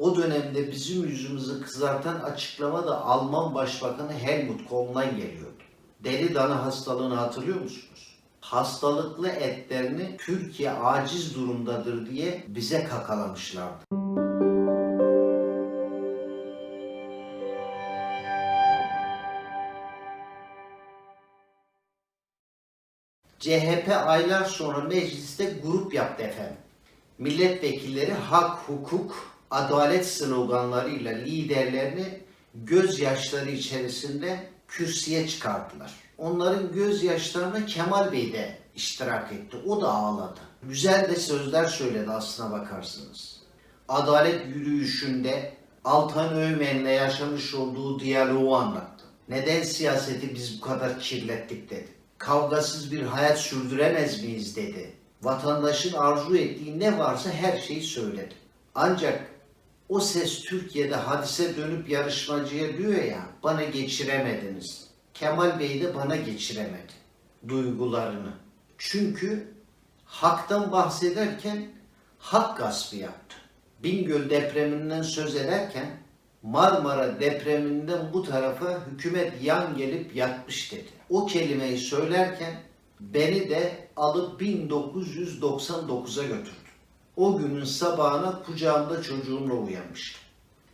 O dönemde bizim yüzümüzü kızartan açıklama da Alman Başbakanı Helmut Kohl'dan geliyordu. Deli dana hastalığını hatırlıyor musunuz? Hastalıklı etlerini Türkiye aciz durumdadır diye bize kakalamışlardı. CHP aylar sonra mecliste grup yaptı efendim. Milletvekilleri hak, hukuk, adalet sloganlarıyla liderlerini gözyaşları içerisinde kürsüye çıkarttılar. Onların gözyaşlarına Kemal Bey de iştirak etti. O da ağladı. Güzel de sözler söyledi aslına bakarsınız. Adalet yürüyüşünde Altan Öğmen'le yaşamış olduğu diyaloğu anlattı. Neden siyaseti biz bu kadar kirlettik dedi. Kavgasız bir hayat sürdüremez miyiz dedi. Vatandaşın arzu ettiği ne varsa her şeyi söyledi. Ancak o ses Türkiye'de hadise dönüp yarışmacıya diyor ya bana geçiremediniz. Kemal Bey de bana geçiremedi duygularını. Çünkü haktan bahsederken hak gaspı yaptı. Bingöl depreminden söz ederken Marmara depreminden bu tarafa hükümet yan gelip yatmış dedi. O kelimeyi söylerken beni de alıp 1999'a götürdü. O günün sabahına kucağımda çocuğumla uyanmıştım.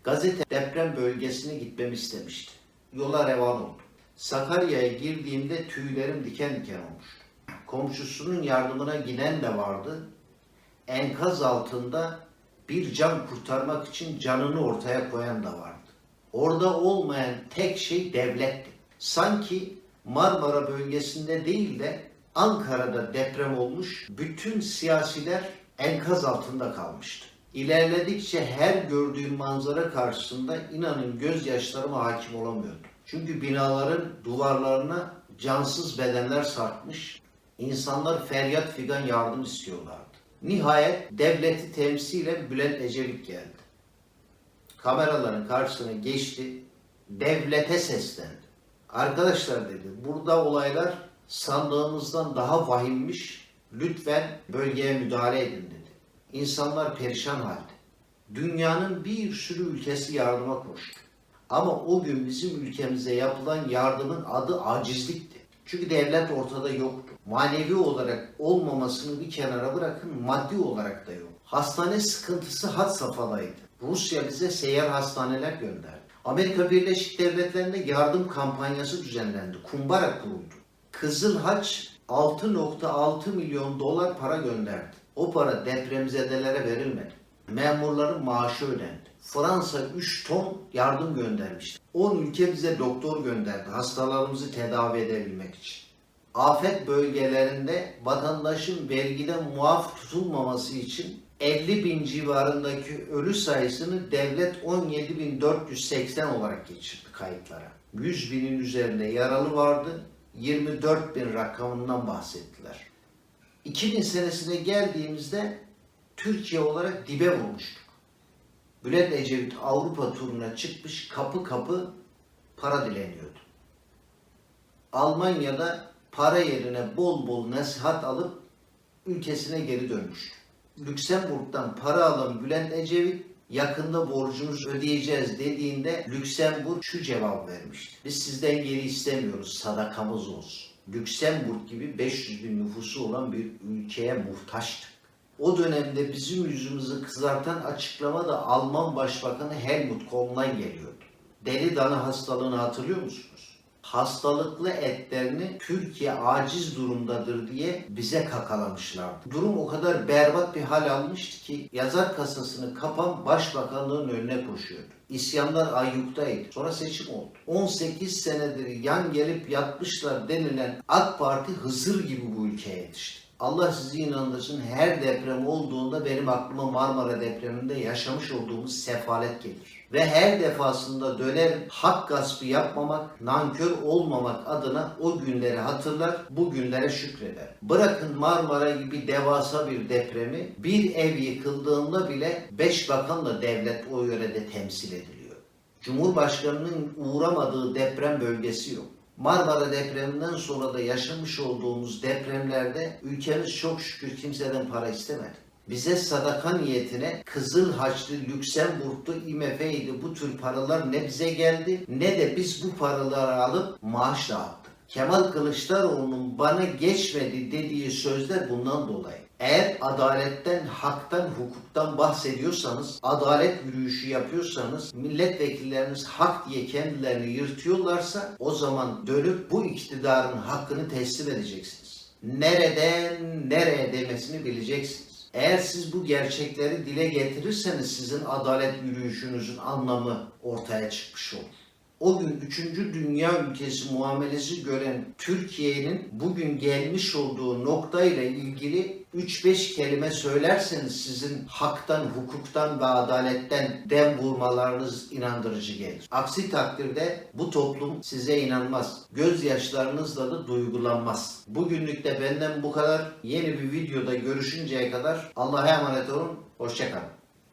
Gazete deprem bölgesine gitmemi istemişti. Yola revan oldum. Sakarya'ya girdiğimde tüylerim diken diken olmuştu. Komşusunun yardımına giden de vardı. Enkaz altında bir can kurtarmak için canını ortaya koyan da vardı. Orada olmayan tek şey devletti. Sanki Marmara bölgesinde değil de Ankara'da deprem olmuş, bütün siyasiler enkaz altında kalmıştı. İlerledikçe her gördüğüm manzara karşısında inanın gözyaşlarıma hakim olamıyordum. Çünkü binaların duvarlarına cansız bedenler sarkmış, insanlar feryat figan yardım istiyorlardı. Nihayet devleti temsilen Bülent Ecevit geldi. Kameraların karşısına geçti, devlete seslendi. Arkadaşlar dedi, burada olaylar sandığımızdan daha vahimmiş, lütfen bölgeye müdahale edin dedi. İnsanlar perişan halde. Dünyanın bir sürü ülkesi yardıma koştu. Ama o gün bizim ülkemize yapılan yardımın adı acizlikti. Çünkü devlet ortada yoktu. Manevi olarak olmamasını bir kenara bırakın maddi olarak da yok. Hastane sıkıntısı had safhadaydı. Rusya bize seyyar hastaneler gönderdi. Amerika Birleşik Devletleri'nde yardım kampanyası düzenlendi. Kumbara kuruldu. Kızıl Haç 6.6 milyon dolar para gönderdi. O para depremzedelere verilmedi. Memurların maaşı ödendi. Fransa 3 ton yardım göndermişti. 10 ülke bize doktor gönderdi hastalarımızı tedavi edebilmek için. Afet bölgelerinde vatandaşın vergiden muaf tutulmaması için 50 bin civarındaki ölü sayısını devlet 17.480 olarak geçirdi kayıtlara. 100 binin üzerinde yaralı vardı. 24 bin rakamından bahsettiler. 2000 senesine geldiğimizde Türkiye olarak dibe vurmuştuk. Bülent Ecevit Avrupa turuna çıkmış kapı kapı para dileniyordu. Almanya'da para yerine bol bol nasihat alıp ülkesine geri dönmüştü. Lüksemburg'dan para alan Bülent Ecevit yakında borcumuzu ödeyeceğiz dediğinde Lüksemburg şu cevap vermişti. Biz sizden geri istemiyoruz sadakamız olsun. Lüksemburg gibi 500 bin nüfusu olan bir ülkeye muhtaçtık. O dönemde bizim yüzümüzü kızartan açıklama da Alman Başbakanı Helmut Kohl'dan geliyordu. Deli dana hastalığını hatırlıyor musunuz? Hastalıklı etlerini Türkiye aciz durumdadır diye bize kakalamışlardı. Durum o kadar berbat bir hal almıştı ki yazar kasasını kapan başbakanlığın önüne koşuyordu. İsyanlar ayyuktaydı. Sonra seçim oldu. 18 senedir yan gelip yatmışlar denilen AK Parti Hızır gibi bu ülkeye yetişti. Allah sizi inandırsın her deprem olduğunda benim aklıma Marmara depreminde yaşamış olduğumuz sefalet gelir. Ve her defasında döner hak gaspı yapmamak, nankör olmamak adına o günleri hatırlar, bu günlere şükreder. Bırakın Marmara gibi devasa bir depremi, bir ev yıkıldığında bile beş bakanla devlet o yörede temsil ediliyor. Cumhurbaşkanının uğramadığı deprem bölgesi yok. Marmara depreminden sonra da yaşamış olduğumuz depremlerde ülkemiz çok şükür kimseden para istemedi. bize sadaka niyetine Kızıl Haçlı, Lüksemburg'du, IMF'ydi bu tür paralar ne bize geldi ne de biz bu paraları alıp maaş dağıttık. Kemal Kılıçdaroğlu'nun bana geçmedi dediği sözler bundan dolayı. Eğer adaletten, haktan, hukuktan bahsediyorsanız, adalet yürüyüşü yapıyorsanız, milletvekilleriniz hak diye kendilerini yırtıyorlarsa o zaman dönüp bu iktidarın hakkını teslim edeceksiniz. Nereden nereye demesini bileceksiniz. Eğer siz bu gerçekleri dile getirirseniz sizin adalet yürüyüşünüzün anlamı ortaya çıkmış olur. O gün 3. Dünya ülkesi muamelesi gören Türkiye'nin bugün gelmiş olduğu noktayla ilgili 3-5 kelime söylerseniz sizin haktan, hukuktan ve adaletten dem vurmalarınız inandırıcı gelir. Aksi takdirde bu toplum size inanmaz. Gözyaşlarınızla da duygulanmaz. Bugünlük de benden bu kadar. Yeni bir videoda görüşünceye kadar Allah'a emanet olun. Hoşçakalın.